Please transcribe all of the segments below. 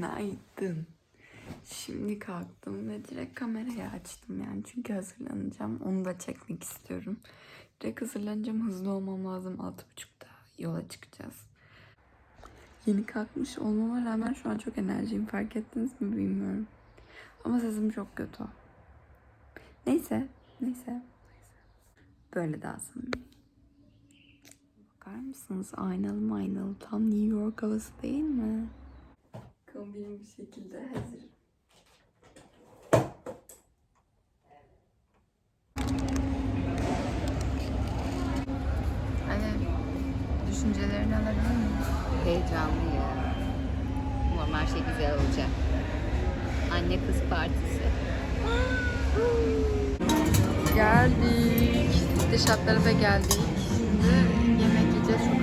Günaydın. Şimdi kalktım ve direkt kamerayı açtım yani çünkü hazırlanacağım. Onu da çekmek istiyorum. Direkt hazırlanacağım. Hızlı olmam lazım. 6.30'da yola çıkacağız. Yeni kalkmış olmama rağmen şu an çok enerjiyim. Fark ettiniz mi bilmiyorum. Ama sesim çok kötü. Neyse. Neyse. Böyle daha samimi. Bakar mısınız? Aynalı aynalı? Tam New York havası değil mi? Kombinim bu şekilde hazır. Hadi düşüncelerini alabilir miyim? Heyecanlıyım. Umarım her şey güzel olacak. Anne kız partisi. Geldik. Dışarılara da geldik. Şimdi yemek yiyeceğiz.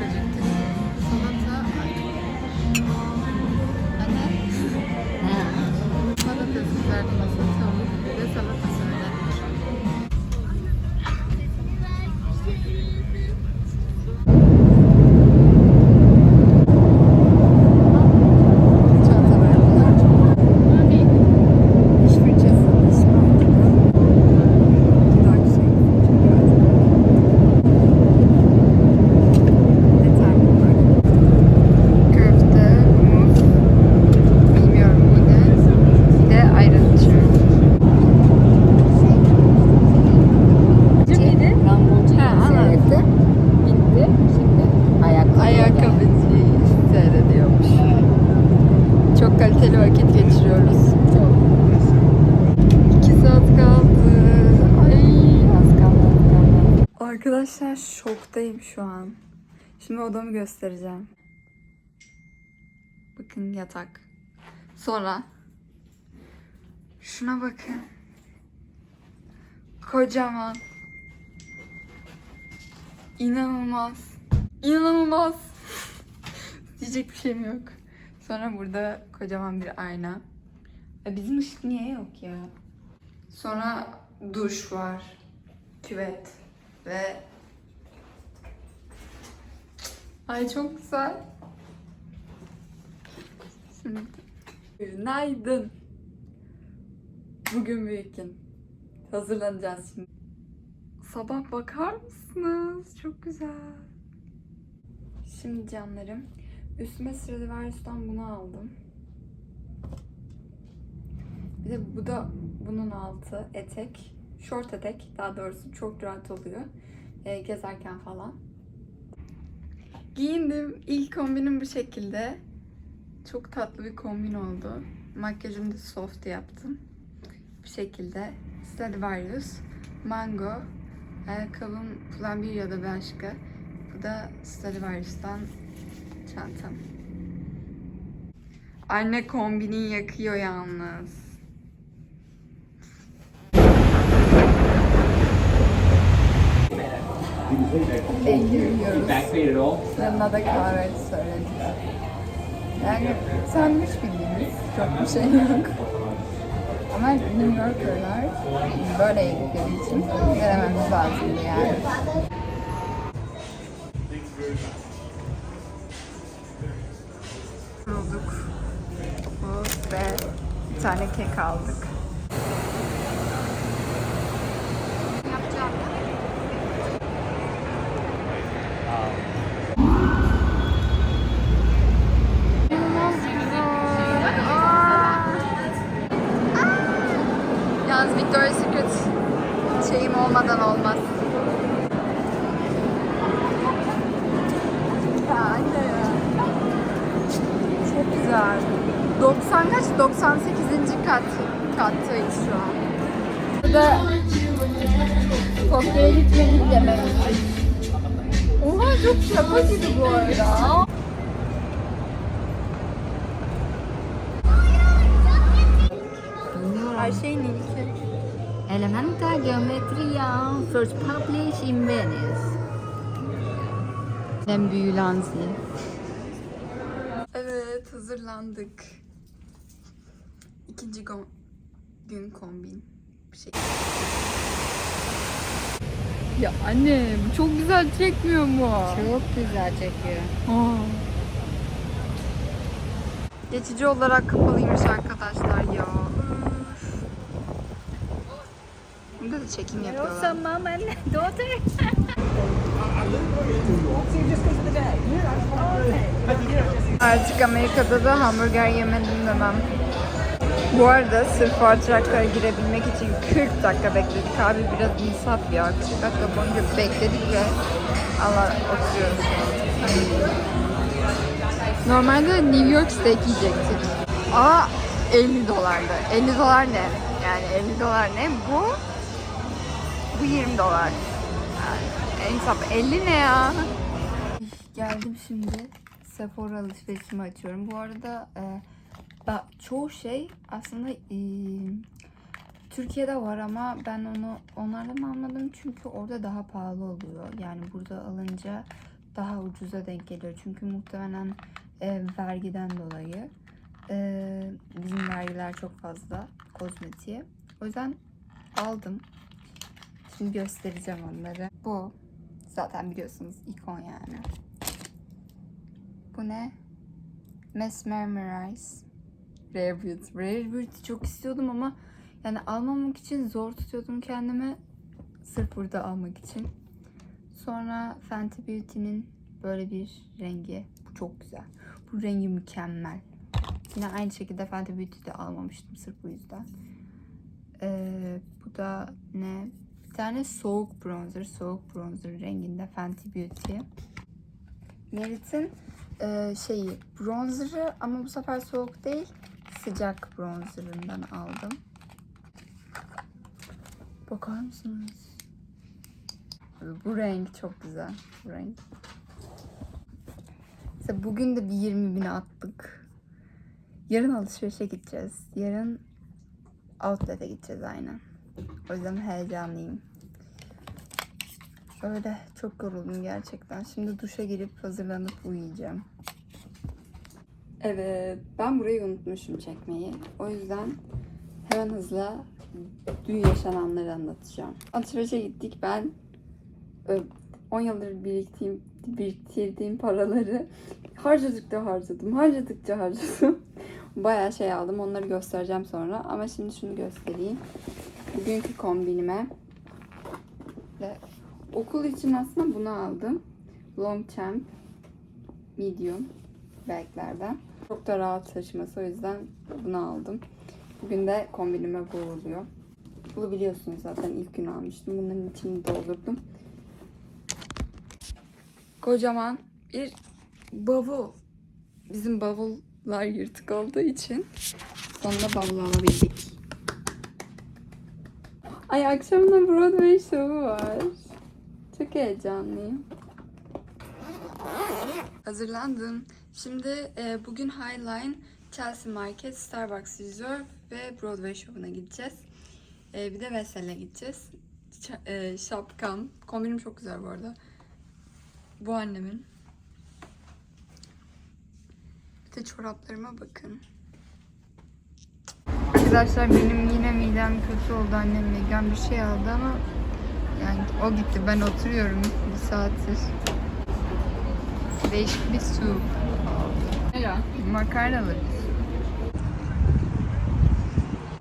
Şimdi odamı göstereceğim. Bakın yatak. Sonra şuna bakın. Kocaman. İnanılmaz. İnanılmaz. Diyecek bir şeyim yok. Sonra burada kocaman bir ayna. Ya bizim ışık niye yok ya? Sonra duş var. Küvet. Ve Ay çok güzel. Şimdi Günaydın. Bugün büyük gün. Hazırlanacağız şimdi. Sabah bakar mısınız? Çok güzel. Şimdi canlarım. Üstüme Stradivarius'tan bunu aldım. Bir de bu da bunun altı etek. Short etek daha doğrusu çok rahat oluyor. e, gezerken falan. Giyindim. İlk kombinim bu şekilde. Çok tatlı bir kombin oldu. Makyajımı da soft yaptım. Bu şekilde. Stradivarius, Mango, ayakkabım Pull&Bear ya da başka. Bu da Stradivarius'tan çantam. Anne kombini yakıyor yalnız. At all? Yanına da kahve söyledik. Yani sandviç bildiğimiz çok bir şey yok. Ama New Yorker'lar böyle yedikleri için denememiz lazımdı yani. Yorulduk. Bu ve bir tane kek aldık. İnanılmaz güzel. Aa! Yalnız Victoria's Secret şeyim olmadan olmaz. Ya anne ya. Çok güzel. 90 kaç? 98. kat kattayız şu an. Burada Tokyo'ya gitmedik yemeğimiz. Oha çok şaka gibi bu arada. Her şeyin ilki. Elemental Geometria first published in Venice. En büyü Lanzi. Evet hazırlandık. İkinci gün kombin. Bir şey. Ya anne bu çok güzel çekmiyor mu? Çok güzel çekiyor. Aa. Geçici olarak kapalıymış arkadaşlar ya. Burada da çekim yapıyorlar. mom and daughter. Artık Amerika'da da hamburger yemedim demem. Bu arada sırf Fartrak'a girebilmek için 40 dakika bekledik. Abi biraz insaf ya. 40 dakika boyunca bekledik ve Allah oturuyoruz. Normalde New York steak yiyecektik. Aa 50 dolardı. 50 dolar ne? Yani 50 dolar ne? Bu bu 20 dolar. Yani insaf 50 ne ya? Geldim şimdi. Sephora alışverişimi açıyorum. Bu arada e, çoğu şey aslında e, Türkiye'de var ama ben onu onlardan almadım çünkü orada daha pahalı oluyor. Yani burada alınca daha ucuza denk geliyor. Çünkü muhtemelen e, vergiden dolayı e, bizim vergiler çok fazla kozmetiğe. O yüzden aldım. Şimdi göstereceğim onları. Bu zaten biliyorsunuz ikon yani. Bu ne? Mesmerize. Rare Beauty. Rare Beauty çok istiyordum ama yani almamak için zor tutuyordum kendimi. Sırf burada almak için. Sonra Fenty Beauty'nin böyle bir rengi. Bu çok güzel. Bu rengi mükemmel. Yine aynı şekilde Fenty Beauty'de almamıştım sırf bu yüzden. Ee, bu da ne? Bir tane soğuk bronzer. Soğuk bronzer renginde Fenty Beauty. Merit'in e, şeyi bronzer'ı ama bu sefer soğuk değil sıcak bronzer'ından aldım. Bakar mısınız? Bu renk çok güzel. Bu renk. Mesela bugün de bir 20 bin attık. Yarın alışverişe gideceğiz. Yarın outlet'e gideceğiz aynen. O yüzden heyecanlıyım. Öyle çok yoruldum gerçekten. Şimdi duşa girip hazırlanıp uyuyacağım. Evet, ben burayı unutmuşum çekmeyi. O yüzden hemen hızla dün yaşananları anlatacağım. Alışverişe gittik. Ben e, 10 yıldır biriktiğim, biriktirdiğim paraları harcadıkça harcadım. Harcadıkça harcadım. Bayağı şey aldım. Onları göstereceğim sonra. Ama şimdi şunu göstereyim. Bugünkü kombinime ve okul için aslında bunu aldım. Longchamp medium baglerden. Çok da rahat taşıması o yüzden bunu aldım. Bugün de kombinime bu oluyor. Bunu biliyorsunuz zaten ilk gün almıştım. Bunların içini doldurdum. Kocaman bir bavul. Bizim bavullar yırtık olduğu için sonunda bavul alabildik. Ay akşamında Broadway şovu var. Çok heyecanlıyım. Hazırlandım. Şimdi e, bugün Highline, Chelsea Market, Starbucks Reserve ve Broadway şovuna gideceğiz. E, bir de Vessel'e gideceğiz. Ç- e, şapkam. Kombinim çok güzel bu arada. Bu annemin. Bir de çoraplarıma bakın. Arkadaşlar benim yine midem kötü oldu. Annem vegan bir şey aldı ama yani o gitti. Ben oturuyorum bir saattir. Değişik bir su. Makarnalı.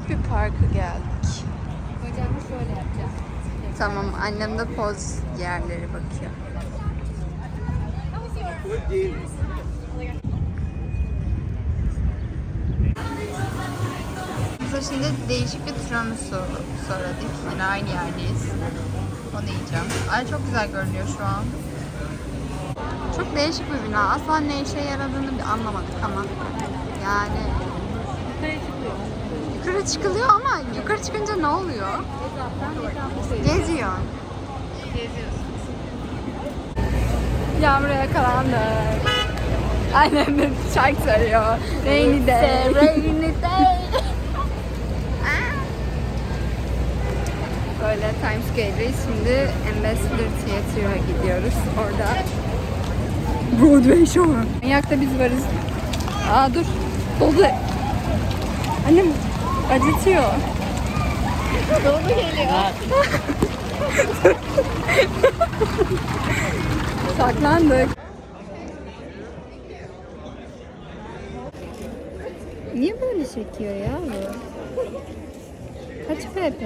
Bir parka geldik. Bacağımı şöyle yapacağım. Tamam annem de poz yerleri bakıyor. Biz şimdi değişik bir tiramisu söyledik. Yine aynı yerdeyiz. Onu yiyeceğim. Ay çok güzel görünüyor şu an. Çok değişik bir bina. Asla ne işe yaradığını bir anlamadık ama yani yukarı çıkılıyor ama yukarı çıkınca ne oluyor? Geziyor. Yağmura yakalandık. Annem de şarkı söylüyor. Rainy day. Rainy day. Böyle Times Square'deyiz. Şimdi Ambassador Theatre'a gidiyoruz. Orada Broadway Show. Manyak'ta biz varız. Aa dur. Doldu. Annem acıtıyor. Dolu geliyor. Saklandık. Niye böyle çekiyor ya bu? Kaç pp?